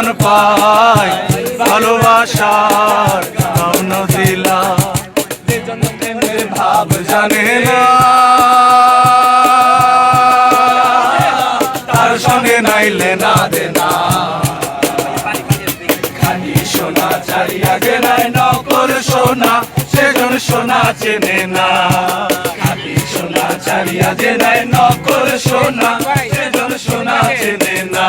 দোষণ পাই ভালোবাসার দাম নদিলা ভাব জানে না, তার সঙ্গে নাইলে না দে না খালি সোনা চারিয়া গেলায় নকল সোনা সেজন সোনা চেনে না। খালি সোনা নকল সোনা সেজন সোনা চেনে না।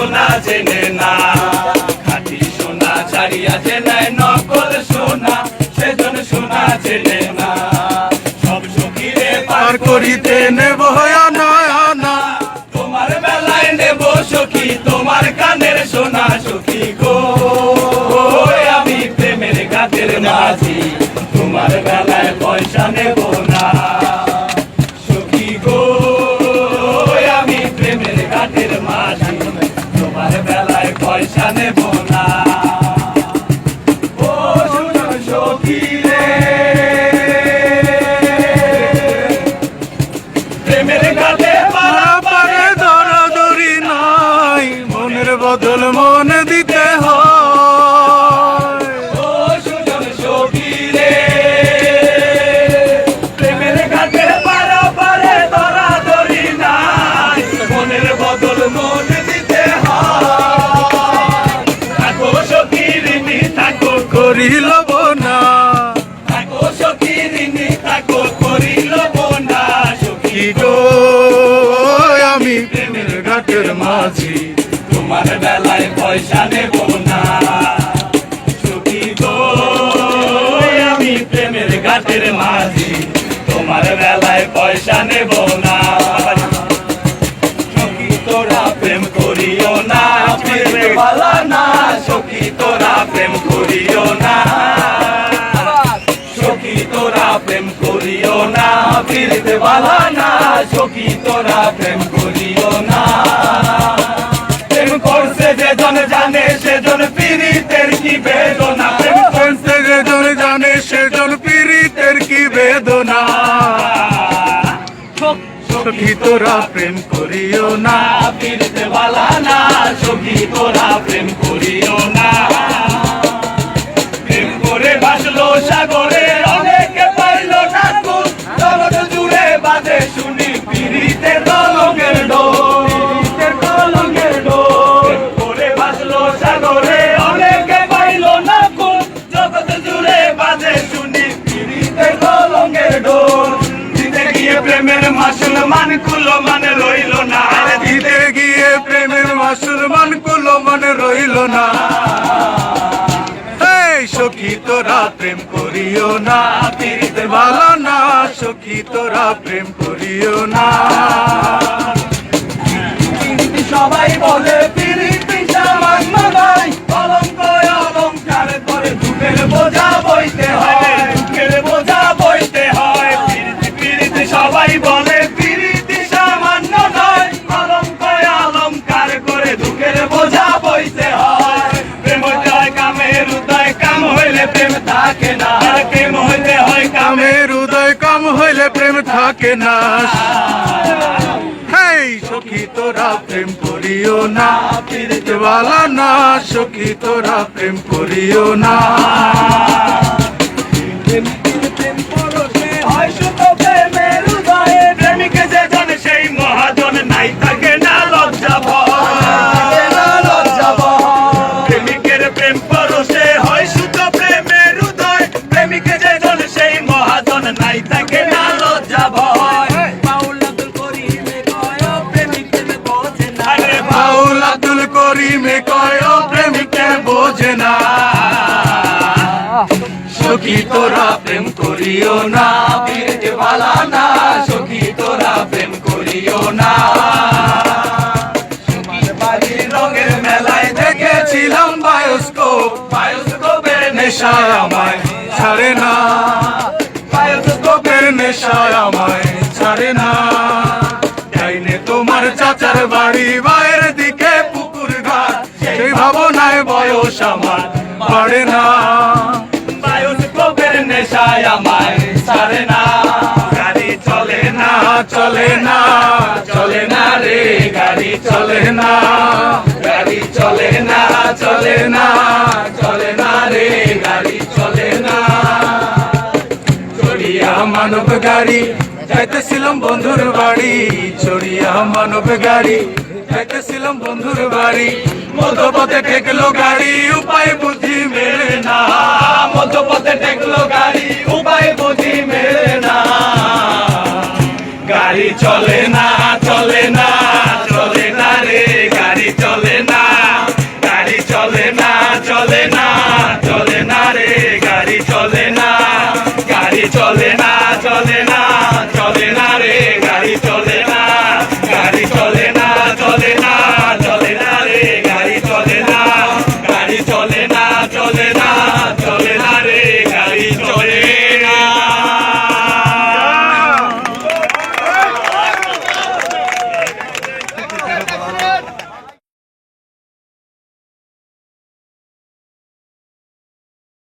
সোনা জেনে না। খাঁটি সোনা ছাড়িয়া জেনে নকল সোনা সেজন সোনা জেনে না। সব সখীরে পার করিতে নেব তোমার বেলায় নেব সখী তোমার কানের সোনা সখী গো। আমি প্রেমের গাছের মাঝি তোমার বেলায় পয়সা নেব ঘাটের মাঝি, তোমার বেলায় পয়সা নেব না। সখী গো আমি প্রেমের ঘাটের মাঝি, তোমার বেলায় পয়সা নেব না। সখী তোরা প্রেম করিও না ফিরবে ভালা না। সখী তোরা প্রেম করিও না। সখী তোরা প্রেম করিও না ভালা না। সখী তোরা সখী তোরা প্রেম করিও না। ফিরতে বালা না সখী তোরা প্রেম করিও না। প্রেম করে বাসলো সাগরে প্রেমের মাসুল মান কুলো মানে রইল না। আরে দিতে গিয়ে প্রেমের মাসুল মান কুলো মানে রইল না। সখী তোরা প্রেম করিও না পীড়িতে ভালো না সখী তোরা প্রেম করিও না। সবাই বলে পীড়িত সামান মাগাই কলঙ্ক অলঙ্ক বোঝা বইতে প্রেম থাকে না। হেই, সখী তোরা প্রেম করিও না। পিরিতওয়ালা না, সখী তোরা প্রেম করিও না। করিও না পিরিতে ভালা না, সখী তোরা প্রেম করিও না। রঙের মেলায় দেখেছিলাম বায়োস্কোপ, বায়োস্কোপের নেশায় আমায় ছাড়ে না। বায়োস্কোপের নেশায় আমায় ছাড়ে না। ডাইনে তোমার চাচার বাড়ি বাইরের দিকে পুকুর ঘাট, সেই ভাবনায় বয়স আমার বাড়ে না। গাড়ি চলে না চলে না চলে না রে। গাড়ি চলে না, গাড়ি চলে না চলে না চলে না রে। গাড়ি চলে না। চড়িয়া মানব গাড়ি, যাইতেছিলাম বন্ধুর বাড়ি। চড়িয়া মানব গাড়ি, যাইতেছিলাম বন্ধুর বাড়ি। মধ্যপথে ঠেকলো গাড়ি, উপায় বুদ্ধি মেলে না। মধ্যপথে ঠেকলো গাড়ি